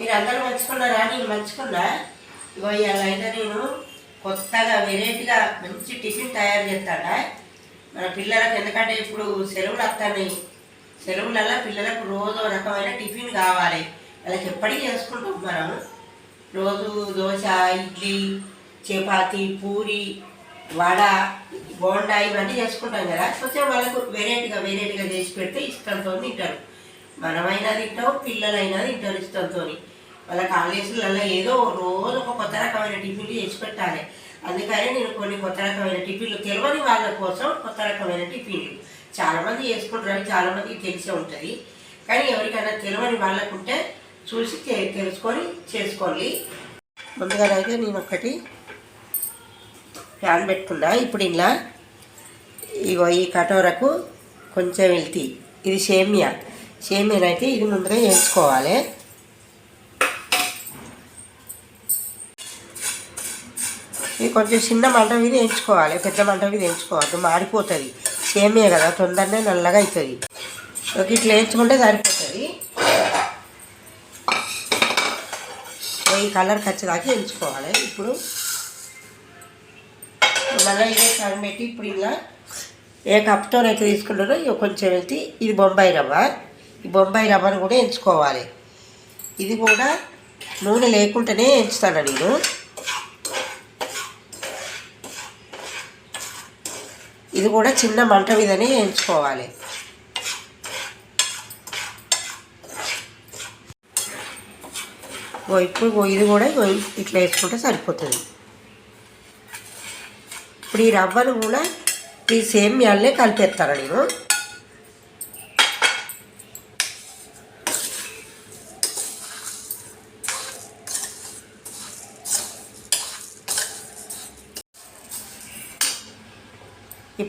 మీరు అందరూ మంచుకున్నారా నేను మంచుకున్నా ఇగో ఇవాళ అయితే నేను కొత్తగా వెరైటీగా మంచి టిఫిన్ తయారు చేస్తాడా మన పిల్లలకు ఎందుకంటే ఇప్పుడు సెలవులు వస్తాయి సెలవులలో పిల్లలకు రోజు రకమైన టిఫిన్ కావాలి. వాళ్ళకి ఎప్పటికీ చేసుకుంటాం మనం రోజు దోశ ఇడ్లీ చపాతి పూరి వడ బోండా ఇవన్నీ చేసుకుంటాం కదా. కొంచెం వాళ్ళకు వెరైటీగా వెరైటీగా చేసి పెడితే ఇష్టంతో తింటారు. మనమైనా తింటాం పిల్లలైనా తింటారు ఇష్టంతో వాళ్ళ కాలేజీలలో ఏదో రోజు ఒక కొత్త రకమైన టిఫిన్లు చేసి పెట్టాలి. అందుకని నేను కొన్ని కొత్త రకమైన టిఫిన్లు తెలియని వాళ్ళ కోసం కొత్త రకమైన టిఫిన్లు. చాలామంది చేసుకుంటారు చాలామందికి తెలిసే ఉంటుంది. కానీ ఎవరికైనా తెలియని వాళ్ళకుంటే చూసి తెలుసుకొని చేసుకోండి. ముందుగా అయితే నేను ఒకటి ప్యాన్ పెట్టుకున్నా. ఇప్పుడు ఇలా ఇగో ఈ కటోరకు కొంచెం వెళ్తి ఇది సేమియా. సేమియా అయితే ఇది ముందుగా వేసుకోవాలి ఇది కొంచెం చిన్న మంట మీద వేయించుకోవాలి. పెద్ద మంట మీద వేయించుకోవద్దు. మాడిపోతుంది. సేమే కదా. తొందరనే నల్లగా అవుతుంది ఒక ఇట్లా వేయించుకుంటే సరిపోతుంది. ఈ కలర్ వచ్చేదాకా వేయించుకోవాలి. ఇప్పుడు మళ్ళీ ఇదే టైం పెట్టి ఇప్పుడు ఇలా ఏ కప్తో అయితే తీసుకుంటారో ఇక కొంచెం వెళ్తే ఇది బొంబాయి రవ్వ. ఈ బొంబాయి రవ్వను కూడా ఎంచుకోవాలి ఇది కూడా నూనె లేకుండానే ఎంచుతాను నేను. ఇది కూడా చిన్న మంట మీదనే ఎంచుకోవాలి ఇప్పుడు ఇది కూడా ఇట్లా వేసుకుంటే సరిపోతుంది. ఇప్పుడు ఈ రవ్వను కూడా ఈ సేమ్యాలనే కలిపేస్తాను నేను?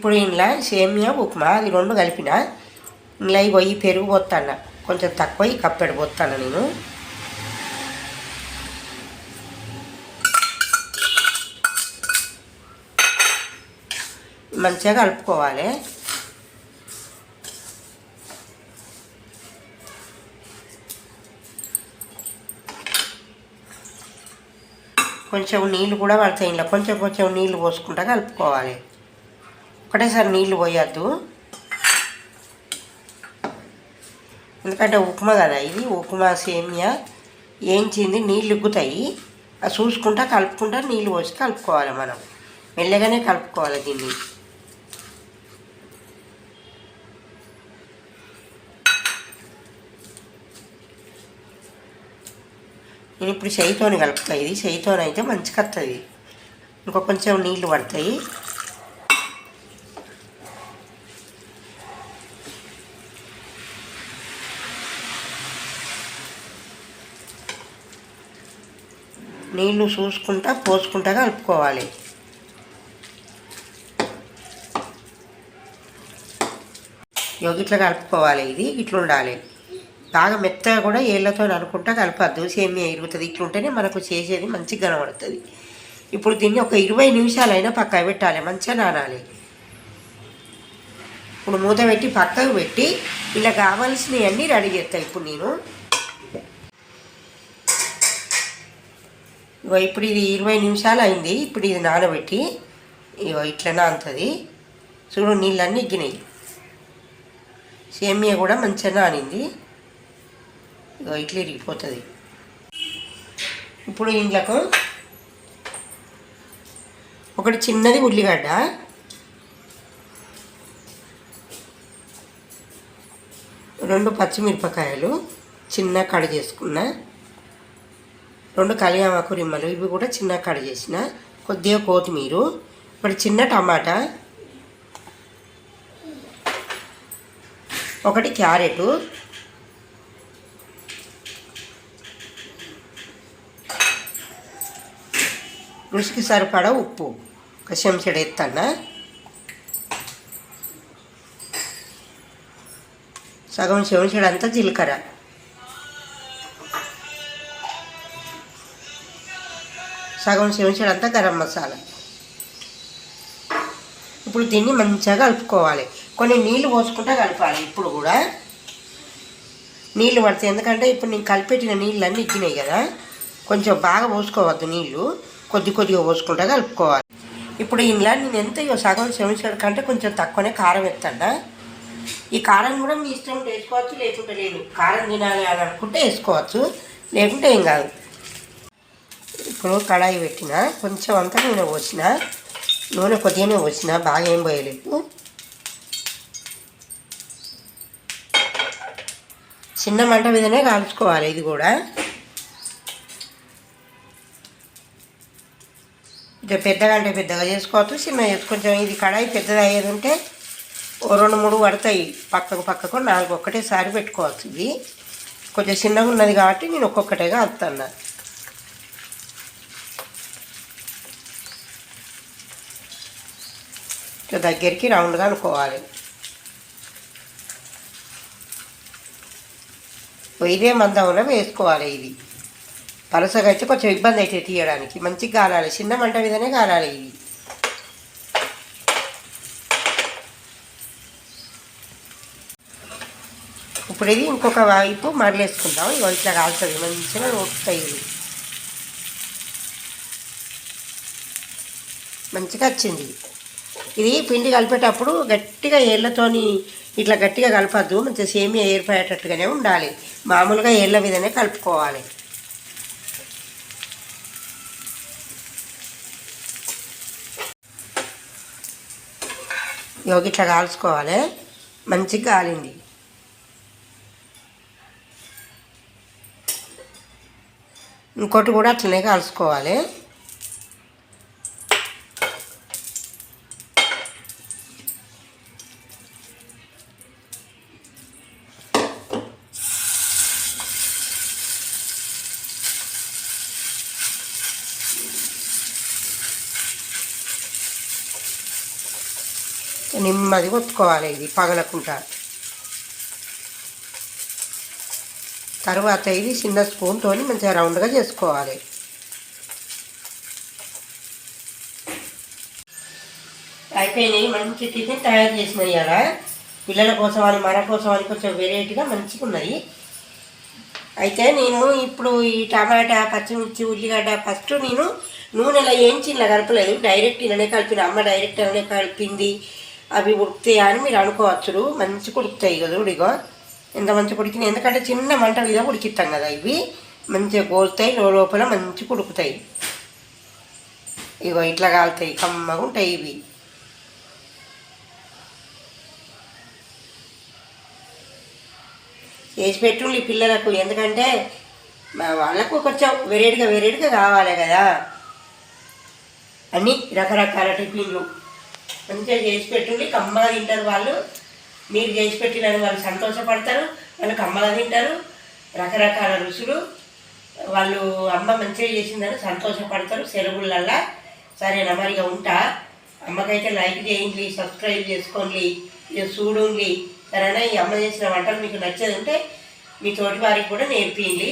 ఇప్పుడు ఇంట్లో సేమియా ఉప్మా అది రెండు కలిపిన ఇంట్లో పోయి పెరుగు పోతాను కొంచెం తక్కువ కప్పెడు పోతాను నేను. మంచిగా కలుపుకోవాలి. కొంచెం నీళ్ళు కూడా పడతాయి ఇంట్లో కొంచెం కొంచెం నీళ్ళు పోసుకుంటా కలుపుకోవాలి. ఒకటేసారి నీళ్ళు పోయద్దు. ఎందుకంటే ఉప్మా కదా ఇది ఉప్మా సేమియా ఏంచింది నీళ్ళు ఉగ్గుతాయి అది చూసుకుంటా కలుపుకుంటా నీళ్ళు పోసి కలుపుకోవాలి మనం. మెల్లగానే కలుపుకోవాలి దీన్ని. నేను ఇప్పుడు చేయితోని కలుపుతాయి ఇది చేయితోని అయితే మంచిగా వస్తుంది ఇంకో కొంచెం నీళ్ళు పడతాయి. నీళ్ళు చూసుకుంటా పోసుకుంటా కలుపుకోవాలి. ఇట్లా కలుపుకోవాలి ఇది ఇట్లా ఉండాలి. బాగా మెత్తగా కూడా ఏళ్ళతో అనుకుంటా కలపద్దు సేమియా ఇరుగుతుంది. ఇట్లుంటేనే మనకు చేసేది మంచిగా కనబడుతుంది ఇప్పుడు దీన్ని ఒక ఇరవై నిమిషాలైనా పక్కకు పెట్టాలి మంచిగా నానాలి. ఇప్పుడు మూత పెట్టి పక్కకు పెట్టి ఇలా కావాల్సినవన్నీ రెడీ చేస్తాను ఇప్పుడు నేను. ఇగో ఇప్పుడు ఇది ఇరవై నిమిషాలు అయింది ఇప్పుడు ఇది నానబెట్టి ఇగో ఇట్లనే అంతది చూడు నీళ్ళన్నీ ఎగ్గినాయి సేమియా కూడా మంచిగా నానింది. ఇగో ఇట్లా ఇరిగిపోతుంది. ఇప్పుడు ఇంట్లోకి ఒకటి చిన్నది ఉల్లిగడ్డ. రెండు పచ్చిమిరపకాయలు చిన్న కడ చేసుకున్నా రెండు కలియామాకు రిమ్మలు ఇవి కూడా చిన్న కడ చేసిన. కొద్దిగా కొత్తిమీర ఇప్పుడు చిన్న టమాటా ఒకటి క్యారెట్ రుచికి సరిపడా ఉప్పు. ఒక చెంచడు ఎత్తన్నా. సగం చెంచడంతా జీలకర్ర. సగం చెంచడు అంతా గరం మసాలా. ఇప్పుడు దీన్ని మంచిగా కలుపుకోవాలి. కొన్ని నీళ్ళు పోసుకుంటా కలపాలి. ఇప్పుడు కూడా నీళ్ళు పడతాయి. ఎందుకంటే ఇప్పుడు నేను కలిపెట్టిన నీళ్ళు అన్నీ ఇచ్చినాయి కదా. కొంచెం బాగా పోసుకోవద్దు నీళ్ళు కొద్ది కొద్దిగా పోసుకుంటా కలుపుకోవాలి. ఇప్పుడు ఇంట్లో నేను ఎంత ఇగో సగం సెమిస్టర్ కంటే కొంచెం తక్కువనే కారం ఎత్తాడా ఈ కారం కూడా మీ ఇష్టం వేసుకోవచ్చు లేకుంటే లేదు. కారం తినాలి అని అనుకుంటే వేసుకోవచ్చు లేకుంటే ఏం కాదు. ఇప్పుడు కడాయి పెట్టిన కొంచెం అంతా నూనె పోసిన నూనె కొద్దిగానే పోసిన బాగా ఏం పోయలేదు. చిన్న మంట మీదనే కాల్చుకోవాలి ఇది కూడా. ఇక పెద్దగా అంటే పెద్దగా చేసుకోవచ్చు చిన్న కొంచెం ఇది కడాయి పెద్దది అయ్యేది ఉంటే ఓ రెండు మూడు పడతాయి. పక్కకు పక్కకు నాలుగు ఒక్కటేసారి పెట్టుకోవచ్చు ఇది కొంచెం చిన్నగా ఉన్నది కాబట్టి నేను ఒక్కొక్కటే కలుపుతాను ఇట్లా దగ్గరికి రౌండ్గా అనుకోవాలి. ఇదే మందంలో వేసుకోవాలి ఇది. పలసగా అయితే కొంచెం ఇబ్బంది అయితే తీయడానికి. మంచిగా కాలాలి చిన్న మంట మీదనే కాలాలి ఇది. ఇప్పుడు ఇది ఇంకొక వైపు మరలేసుకుందాం. ఇగో ఇట్లా కాలుతుంది మంచిగా ఉడుకుతాయి ఇవి. మంచిగా వచ్చింది. ఇది పిండి కలిపేటప్పుడు గట్టిగా ఏళ్ళతోని ఇట్లా గట్టిగా కలపద్దు మంచిగా సేమియా ఏర్పడేటట్టుగానే ఉండాలి. మామూలుగా ఏళ్ళ మీదనే కలుపుకోవాలి. యోగి ఇట్లా కాల్చుకోవాలి. మంచిగా కాలింది. ఇంకోటి కూడా అట్లనే కాల్చుకోవాలి. నెమ్మది ఒత్తుకోవాలి ఇది పగలకుండా. తర్వాత ఇది చిన్న స్పూన్తో మంచిగా రౌండ్గా చేసుకోవాలి. అయిపోయినాయి మంచి టిఫిన్ తయారు చేసినాయి అలా పిల్లల కోసం అని మన కోసం అని కొంచెం వెరైటీగా మంచిగా ఉన్నాయి అయితే నేను ఇప్పుడు ఈ టమాటా పచ్చిమిర్చి ఉల్లిగడ్డ ఫస్ట్ నేను నూనెలో ఏంచి ఇలా కలపలేదు డైరెక్ట్ ఇలానే కలిపిన. అమ్మ డైరెక్ట్ ఇలానే కలిపింది. అవి ఉడుకుతాయి అని మీరు అనుకోవచ్చు మంచిగా ఉడుకుతాయి కదా ఇగో ఎంత మంచిగా ఉడికినాయి ఎందుకంటే చిన్న మంట మీద ఉడికిస్తాం కదా ఇవి. మంచిగా గోలుతాయి లోపల మంచిగా ఉడుకుతాయి ఇగో ఇట్లా కాలుతాయి కమ్మగా ఉంటాయి ఇవి. చేసి పెట్టుండి పిల్లలకు. ఎందుకంటే వాళ్ళకు కొంచెం వెరైటీగా వెరైటీగా కావాలి కదా. అన్నీ రకరకాల టిఫిన్లు. మంచిగా చేసి పెట్టుండి కమ్మగా తింటారు వాళ్ళు. మీరు చేసి పెట్టినని వాళ్ళు సంతోషపడతారు. వాళ్ళు కమ్మగా తింటారు. రకరకాల రుచులు. వాళ్ళు అమ్మ మంచిగా చేసిందని సంతోషపడతారు సెలవులల్లా. సరేనా మరి ఉంటా. అమ్మకైతే లైక్ చేయండి సబ్స్క్రైబ్ చేసుకోండి ఇక చూడండి. సరేనా ఈ అమ్మ చేసిన వంటలు మీకు నచ్చేది ఉంటే మీ తోటి వారికి కూడా నేర్పియండి.